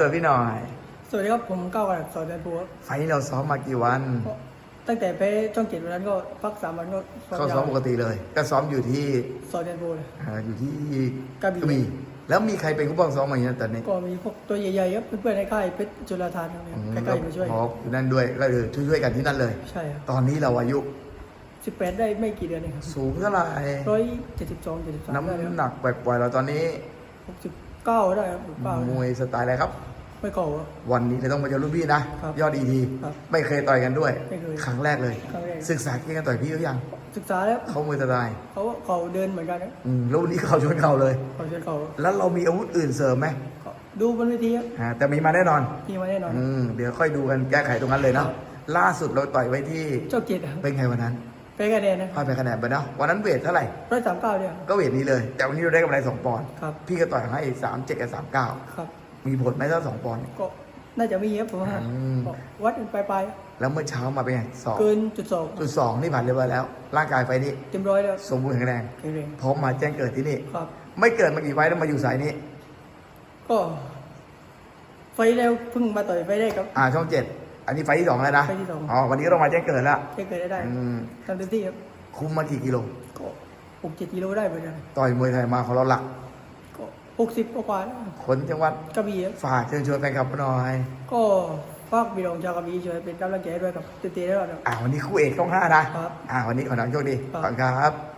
ตัวพี่หน่อย สวัสดีครับผมก้าวกระดับสอนเดินภูครับไฟล์นี้เราซ้อมมากี่วันก็ตั้งแต่ไปช่องเจ็ดวันนั้นก็พักสามวันก็เข้าซ้อมปกติเลย ก็ซ้อมอยู่ที่สอนเดินภูเลย อ่าอยู่ที่กระบี่ แล้วมีใครเป็นผู้บังซ้อมมาอย่างนี้ตอนนี้ก็มีพวกตัวใหญ่ๆครับเพื่อนๆในค่ายเพชรจุฬาธานครับอืมใกล้ๆมาช่วย พออยู่นั่นด้วยก็คือช่วยๆกันที่นั่นเลย ใช่ครับตอนนี้เราอายุสิบแปดได้ไม่กี่เดือนเองครับสูงเท่าไหร่ร้อยเจ็ดสิบสองเจ็ดสิบสามได้น้ำหนักปล่อยๆเราตอนนี้หกสิบ เก้าได้ครับหกเก้ามวยสไตล์อะไรครับ ไม่เก่าครับ วันนี้เราต้องมาเจอรุ่นพี่นะ ครับยอดดีทีครับไม่เคยต่อยกันด้วย ไม่เคยครั้งแรกเลย ครั้งแรก ศึกษาเกี่ยวกับต่อยพี่เขายังศึกษาแล้วเขามวยสไตล์เขาเขาเดินเหมือนกันนะอืมแล้ววันนี้เขาชนเข่าเลย เขาเชิญเขาแล้วเรามีอาวุธอื่นเสริมไหมก็ดูบนเวทีครับอ่าแต่มีมาแน่นอน มีมาแน่นอนอืมเดี๋ยวค่อยดูกันแก้ไขตรงนั้นเลยเนาะครับล่าสุดเราต่อยไว้ที่เจ้าเจ็ดครับเป็นไงวันนั้น ไปคะแนนนะพลาดไปคะแนนไปเนาะวันนั้นเวทเท่าไหร่ร้อยสามเก้าเนี่ย ก็เวทนี้เลย แต่วันนี้เราได้กำไรสองปอนด์ครับ พี่ก็ต่อยให้สามเจ็ดกับสามเก้าครับ มีผลไหมถ้าสองปอนด์ ก็น่าจะมีครับผมว่าอืม ก็วัดกันไปลายแล้วเมื่อเช้ามาเป็นไงสองๆเกินจุดสองจุดสองนี่ผ่านเรียบร้อยแล้ว ร่างกายไฟนี้เต็มร้อยแล้วสมบูรณ์แข็งแรงแข็งแรงพร้อมมาแจ้งเกิดที่นี่ ครับ ไม่เกิดมากี่ไฟล์แล้วมาอยู่สายนี้ ก็ ไฟล์แล้วเพิ่งมาต่อยไฟล์ได้ครับ อ่าช่องเจ็ด อันนี้ไฟล์ที่สองแล้วนะไฟล์ที่สอง อ๋อวันนี้ก็ต้องมาแจ้งเกิดแล้วแค่เกิดได้ได้อืมทำเต็มที่ครับคุมมากี่กิโล ก็หกเจ็ดกิโลได้เหมือนกันต่อยมวยไทยมาของเราหลัก ก็หกสิบกว่าๆแล้วคนจังหวัดกระบี่ครับฝากเชิญชวนแฟนคลับหน่อยก็ฝากพี่น้องชาวกระบี่ช่วยเป็นกำลังใจให้ด้วยครับเต็มที่แล้วครับ อ่าวันนี้คู่เอกต้องห้านะครับอ่าวันนี้ขอน้ำโชคดีครับ ขอบคุณครับ